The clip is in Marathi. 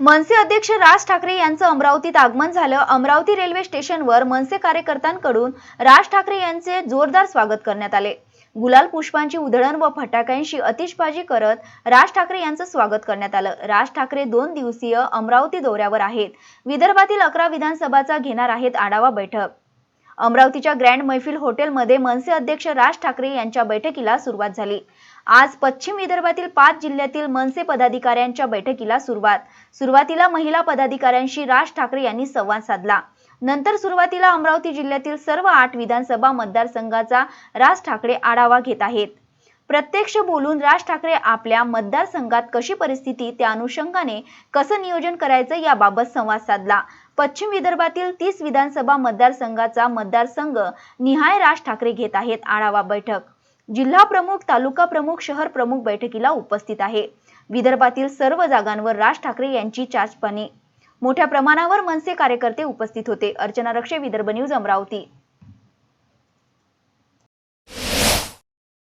मनसे अध्यक्ष राज ठाकरे यांचं अमरावतीत आगमन झालं. अमरावती रेल्वे स्टेशनवर मनसे कार्यकर्त्यांकडून राज ठाकरे यांचे जोरदार स्वागत करण्यात आले. गुलाल पुष्पांची उधळण व फटाक्यांशी अतिशबाजी करत राज ठाकरे यांचं स्वागत करण्यात आलं. राज ठाकरे दोन दिवसीय अमरावती दौऱ्यावर आहेत. विदर्भातील अकरा विधानसभाचा घेणार आहेत आढावा बैठक. अमरावतीच्या ग्रँड मैफिल हॉटेलमध्ये मनसे अध्यक्ष राज ठाकरे यांच्या बैठकीला सुरुवात झाली. आज पश्चिम विदर्भातील पाच जिल्ह्यातील मनसे पदाधिकाऱ्यांच्या बैठकीला सुरुवात. सुरुवातीला महिला पदाधिकाऱ्यांशी राज ठाकरे यांनी संवाद साधला. नंतर सुरुवातीला अमरावती जिल्ह्यातील सर्व आठ विधानसभा मतदारसंघाचा राज ठाकरे आढावा घेत आहेत. प्रत्यक्ष बोलून राज ठाकरे आपल्या मतदारसंघात कशी परिस्थिती त्या अनुषंगाने कसं नियोजन करायचं याबाबत संवाद साधला. पश्चिम विदर्भातील तीस विधानसभा मतदारसंघाचा मतदारसंघ निहाय राज ठाकरे घेत आहेत आढावा बैठक. जिल्हा प्रमुख तालुका प्रमुख शहर प्रमुख बैठकीला उपस्थित आहे. विदर्भातील सर्व जागांवर राज ठाकरे यांची चाचपणे. मोठ्या प्रमाणावर मनसे कार्यकर्ते उपस्थित होते. अर्चना रक्षे विदर्भ न्यूज अमरावती.